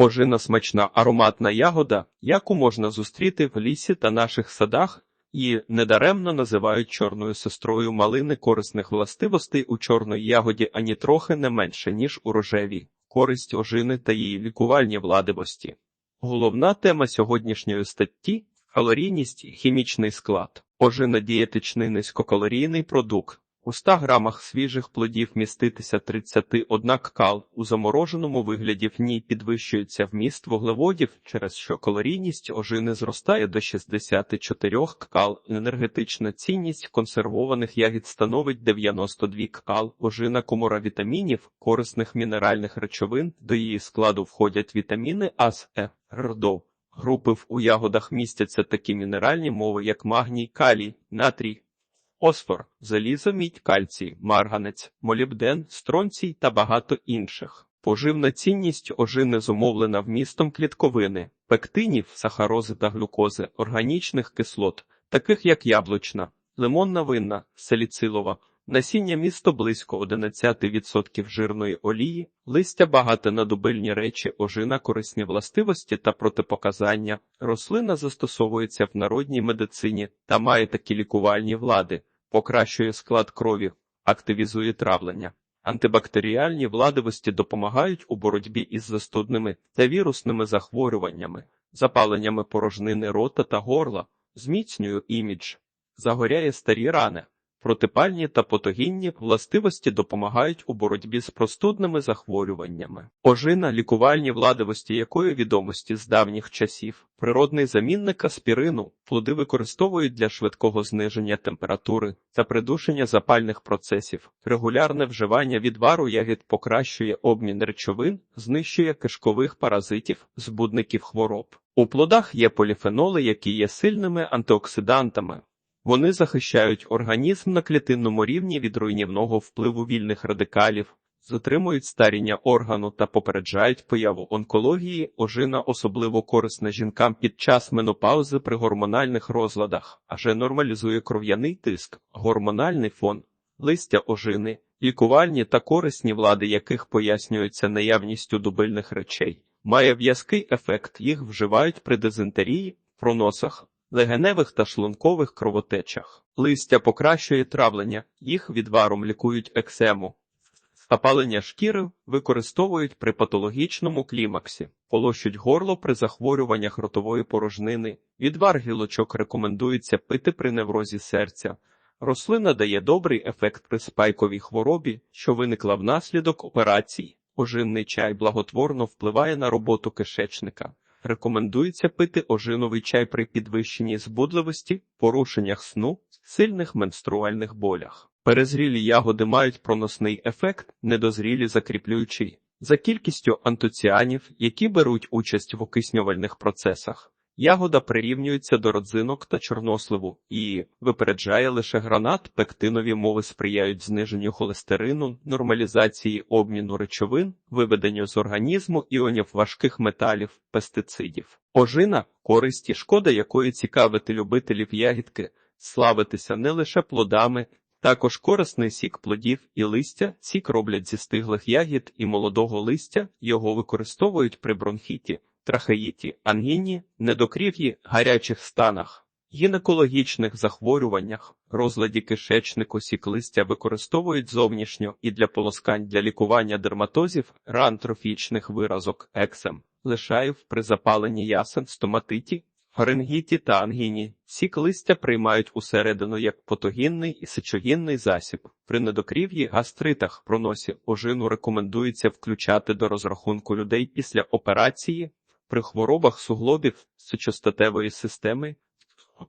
Ожина смачна ароматна ягода, яку можна зустріти в лісі та наших садах, і недаремно називають чорною сестрою малини корисних властивостей у чорної ягоді ані трохи не менше, ніж у рожевій. Користь ожини та її лікувальні владивості. Головна тема сьогоднішньої статті калорійність хімічний склад. Ожина дієтичний низькокалорійний продукт. У 100 грамах свіжих плодів міститися 31 кал, у замороженому вигляді в ній підвищується вміст вуглеводів, через що калорійність ожини зростає до 64 кал, енергетична цінність консервованих ягід становить 92 кал, ожина комора вітамінів, корисних мінеральних речовин, до її складу входять вітаміни А, С, Е, РДО. Групи в у ягодах містяться такі мінеральні мови, як магній, калій, натрій, Осфор, залізо, мідь, кальцій, марганець, молібден, стронцій та багато інших. Поживна цінність ожини зумовлена вмістом клітковини, пектинів, сахарози та глюкози, органічних кислот, таких як яблучна, лимонна винна, саліцилова, насіння місто близько 11% жирної олії, листя багате на дубильні речі, ожина корисні властивості та протипоказання. Рослина застосовується в народній медицині та має такі лікувальні влади, покращує склад крові, активізує травлення. Антибактеріальні владивості допомагають у боротьбі із застудними та вірусними захворюваннями, запаленнями порожнини рота та горла, зміцнює імідж, загоряє старі рани. Протипальні та патогінні властивості допомагають у боротьбі з простудними захворюваннями. Ожина лікувальні владивості якої відомості з давніх часів. Природний замінник аспірину плоди використовують для швидкого зниження температури та придушення запальних процесів. Регулярне вживання відвару ягід покращує обмін речовин, знищує кишкових паразитів, збудників хвороб. У плодах є поліфеноли, які є сильними антиоксидантами. Вони захищають організм на клітинному рівні від руйнівного впливу вільних радикалів, затримують старіння органу та попереджають появу онкології, ожина особливо корисна жінкам під час менопаузи при гормональних розладах, аже нормалізує кров'яний тиск, гормональний фон, листя ожини, лікувальні та корисні влади яких пояснюються наявністю дубильних речей. Має в'язкий ефект, їх вживають при дизентерії, проносах легеневих та шлункових кровотечах. Листя покращує травлення, їх відваром лікують ексему. Запалення шкіри використовують при патологічному клімаксі, полощуть горло при захворюваннях ротової порожнини. Відвар гілочок рекомендується пити при неврозі серця. Рослина дає добрий ефект при спайковій хворобі, що виникла внаслідок операцій. Ожинний чай благотворно впливає на роботу кишечника. Рекомендується пити ожиновий чай при підвищенні збудливості, порушеннях сну, сильних менструальних болях. Перезрілі ягоди мають проносний ефект, недозрілі закріплюючий, за кількістю антоціанів, які беруть участь в окиснювальних процесах. Ягода прирівнюється до родзинок та чорносливу і випереджає лише гранат, пектинові мови сприяють зниженню холестерину, нормалізації обміну речовин, виведенню з організму іонів важких металів, пестицидів. Ожина користь і шкода якої цікавити любителів ягідки, славитися не лише плодами, також корисний сік плодів і листя, сік роблять зі стиглих ягід і молодого листя, його використовують при бронхіті трахеїті, ангіні, недокрів'ї, гарячих станах, гінекологічних захворюваннях, розладі кишечнику сіклистя використовують зовнішньо і для полоскань для лікування дерматозів, ран трофічних виразок, ексем, лишаїв при запаленні ясен, стоматиті, Фарингіті та ангіні сік листя приймають усередину як патогінний і сечогінний засіб. При недокрів'ї гастритах проносі ожину рекомендується включати до розрахунку людей після операції, при хворобах суглобів сечостатевої системи,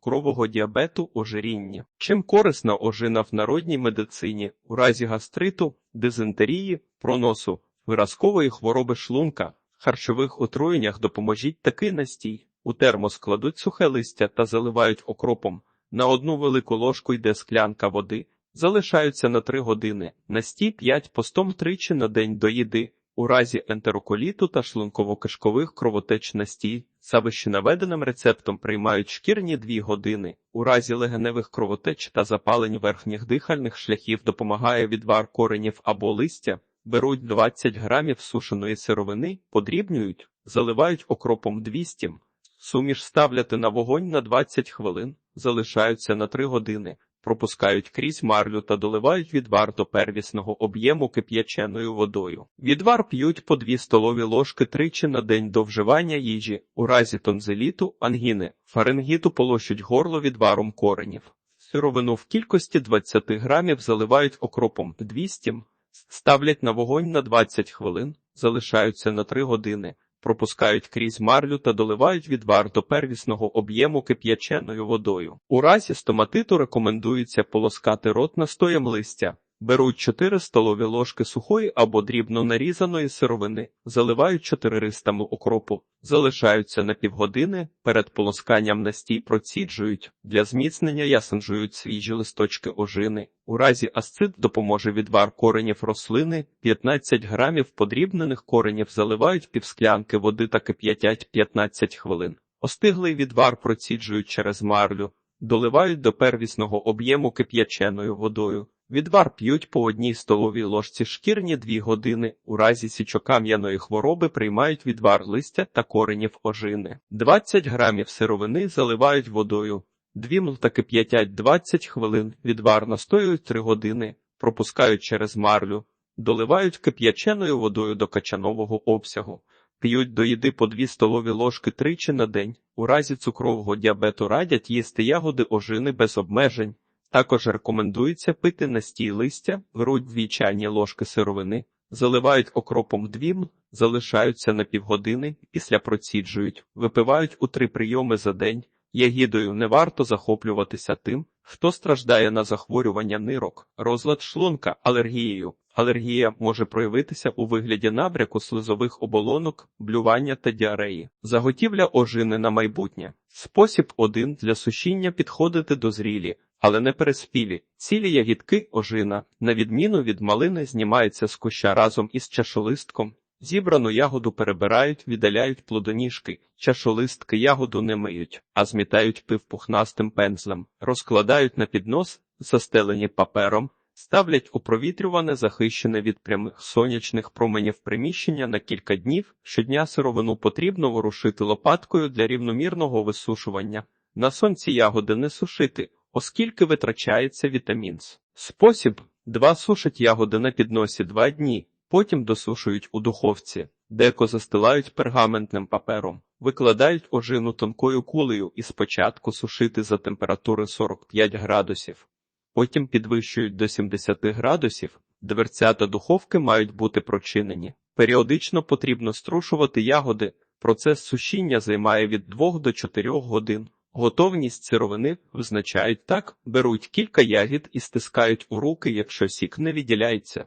крового діабету, ожиріння. Чим корисна ожина в народній медицині у разі гастриту, дизентерії, проносу, виразкової хвороби шлунка, харчових отруєннях допоможіть такий настій. У термос кладуть сухе листя та заливають окропом. На одну велику ложку йде склянка води, залишаються на 3 години, настій 5 постом тричі на день до їди. У разі ентероколіту та шлунково-кишкових кровотеч настій, за вище наведеним рецептом приймають шкірні 2 години. У разі легеневих кровотеч та запалень верхніх дихальних шляхів допомагає відвар коренів або листя, Беруть 20 грамів сушеної сировини, подрібнюють, заливають окропом 200, суміш ставляти на вогонь на 20 хвилин, залишаються на 3 години, пропускають крізь марлю та доливають відвар до первісного об'єму кип'яченою водою. Відвар п'ють по 2 столові ложки тричі на день до вживання їжі, у разі тонзиліту, ангіни, фарингіту полощуть горло відваром коренів. Сировину в кількості 20 грамів заливають окропом 200, ставлять на вогонь на 20 хвилин, залишаються на 3 години, пропускають крізь марлю та доливають відвар до первісного об'єму кип'яченою водою. У разі стоматиту рекомендується полоскати рот настоєм листя. Беруть 4 столові ложки сухої або дрібно нарізаної сировини, заливають 4 ристами окропу, залишаються на півгодини, перед полосканням настій проціджують, для зміцнення ясенжують свіжі листочки ожини. У разі асцит допоможе відвар коренів рослини, 15 грамів подрібнених коренів заливають півсклянки води та кип'ятять 15 хвилин. Остиглий відвар проціджують через марлю, доливають до первісного об'єму кип'яченою водою. Відвар п'ють по одній столовій ложці шкірні 2 години. У разі січокам'яної хвороби приймають відвар листя та коренів ожини. 20 грамів сировини заливають водою. Дві мл кип'ятять 20 хвилин, відвар настоюють 3 години, пропускають через марлю, доливають кип'яченою водою до качанового обсягу. П'ють до їди по 2 столові ложки тричі на день. У разі цукрового діабету радять їсти ягоди ожини без обмежень. Також рекомендується пити настій листя, беруть 2 чайні ложки сировини, заливають окропом двім, залишаються на півгодини, після проціджують, випивають у три прийоми за день. Ягідою не варто захоплюватися тим, хто страждає на захворювання нирок, розлад шлунка, алергією. Алергія може проявитися у вигляді набряку слизових оболонок, блювання та діареї. Заготівля ожини на майбутнє. Спосіб один для сушіння підходити дозрілі, але не переспілі. Цілі ягідки ожина, на відміну від малини, знімаються з куща разом із чашолистком. Зібрану ягоду перебирають, віддаляють плодоніжки, чашолистки ягоду не миють, а змітають пивпухнастим пензлем, розкладають на піднос, застелені папером, ставлять у провітрюване, захищене від прямих сонячних променів приміщення на кілька днів. Щодня сировину потрібно ворушити лопаткою для рівномірного висушування. На сонці ягоди не сушити, оскільки витрачається вітамін С. Спосіб: два сушать ягоди на підносі два дні. Потім досушують у духовці, деко застилають пергаментним папером, викладають ожину тонкою кулею і спочатку сушити за температури 45 градусів, потім підвищують до 70 градусів, дверцята духовки мають бути прочинені. Періодично потрібно струшувати ягоди, процес сушіння займає від 2 до 4 годин. Готовність сировини визначають так, беруть кілька ягід і стискають у руки, якщо сік не відділяється.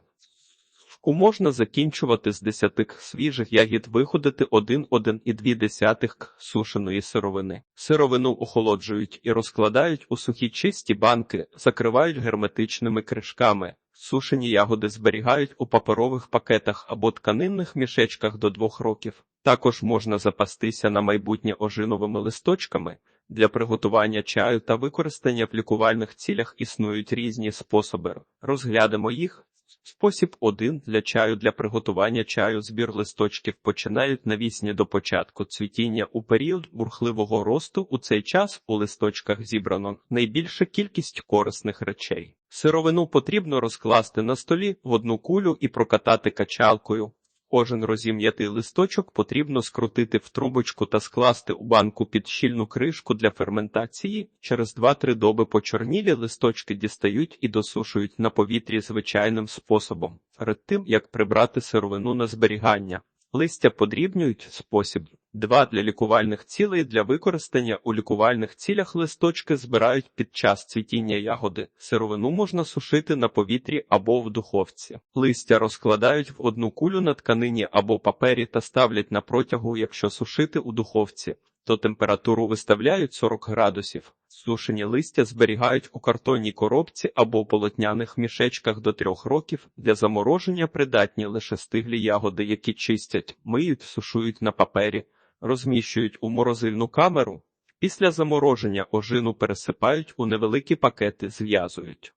Ку можна закінчувати з 10 свіжих ягід виходити 1,1,2 к сушеної сировини. Сировину охолоджують і розкладають у сухі чисті банки, закривають герметичними кришками. Сушені ягоди зберігають у паперових пакетах або тканинних мішечках до 2 років. Також можна запастися на майбутнє ожиновими листочками. Для приготування чаю та використання в лікувальних цілях існують різні способи. Розглянемо їх. Спосіб 1. Для чаю для приготування чаю збір листочків починають навісні до початку цвітіння у період бурхливого росту. У цей час у листочках зібрано найбільша кількість корисних речей. Сировину потрібно розкласти на столі в одну кулю і прокатати качалкою. Кожен розім'ятий листочок потрібно скрутити в трубочку та скласти у банку під щільну кришку для ферментації. Через 2-3 доби почорнілі листочки дістають і досушують на повітрі звичайним способом. Перед тим як прибрати сировину на зберігання. Листя подрібнюють спосіб. Два для лікувальних цілей для використання у лікувальних цілях листочки збирають під час цвітіння ягоди. Сировину можна сушити на повітрі або в духовці. Листя розкладають в одну кулю на тканині або папері та ставлять на протягу, якщо сушити у духовці, то температуру виставляють 40 градусів. Сушені листя зберігають у картонній коробці або полотняних мішечках до 3 років. Для замороження придатні лише стиглі ягоди, які чистять, миють, сушують на папері розміщують у морозильну камеру, після замороження ожину пересипають у невеликі пакети, зв'язують.